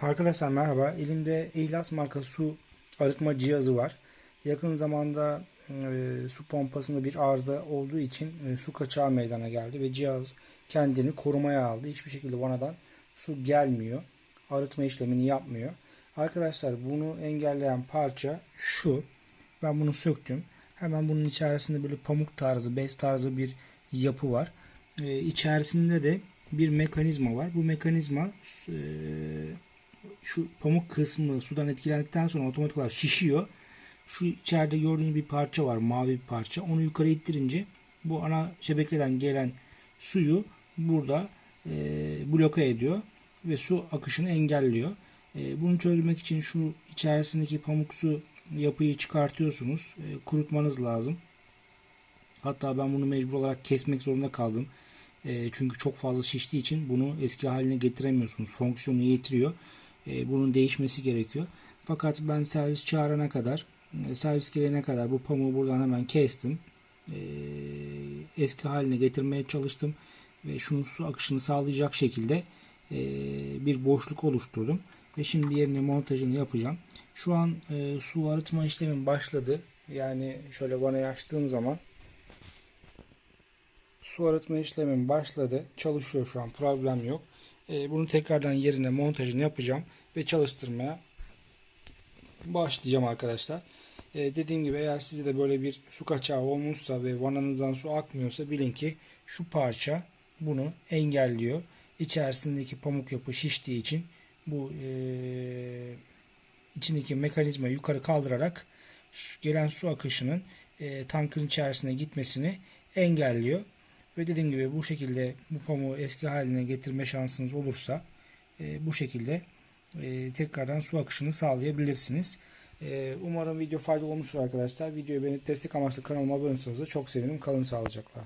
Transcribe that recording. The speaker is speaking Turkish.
Arkadaşlar merhaba. Elimde Eylas marka su arıtma cihazı var. Yakın zamanda e, su pompasında bir arıza olduğu için e, su kaçağı meydana geldi ve cihaz kendini korumaya aldı. Hiçbir şekilde vanadan su gelmiyor. Arıtma işlemini yapmıyor. Arkadaşlar bunu engelleyen parça şu. Ben bunu söktüm. Hemen bunun içerisinde böyle pamuk tarzı, bez tarzı bir yapı var. E, içerisinde de bir mekanizma var. Bu mekanizma e, şu pamuk kısmı sudan etkilendikten sonra otomatik olarak şişiyor. Şu içeride gördüğünüz bir parça var. Mavi bir parça. Onu yukarı ittirince bu ana şebekeden gelen suyu burada e, bloke ediyor ve su akışını engelliyor. E, bunu çözmek için şu içerisindeki pamuksu yapıyı çıkartıyorsunuz. E, kurutmanız lazım. Hatta ben bunu mecbur olarak kesmek zorunda kaldım. E, çünkü çok fazla şiştiği için bunu eski haline getiremiyorsunuz. Fonksiyonu yitiriyor. E, bunun değişmesi gerekiyor. Fakat ben servis çağırana kadar, e, servis gelene kadar bu pamuğu buradan hemen kestim. E, eski haline getirmeye çalıştım ve şunun su akışını sağlayacak şekilde bir boşluk oluşturdum. Ve şimdi yerine montajını yapacağım. Şu an su arıtma işlemim başladı. Yani şöyle vanayı açtığım zaman su arıtma işlemim başladı. Çalışıyor şu an problem yok. E, bunu tekrardan yerine montajını yapacağım ve çalıştırmaya başlayacağım arkadaşlar. E, dediğim gibi eğer sizde de böyle bir su kaçağı olmuşsa ve vananızdan su akmıyorsa bilin ki şu parça bunu engelliyor. İçerisindeki pamuk yapı şiştiği için bu e, içindeki mekanizmayı yukarı kaldırarak gelen su akışının e, tankın içerisine gitmesini engelliyor. Ve dediğim gibi bu şekilde bu pamuğu eski haline getirme şansınız olursa e, bu şekilde e, tekrardan su akışını sağlayabilirsiniz. E, umarım video faydalı olmuştur arkadaşlar. Videoyu beğenip destek amaçlı kanalıma abone olursanız da çok sevinirim. Kalın sağlıcakla.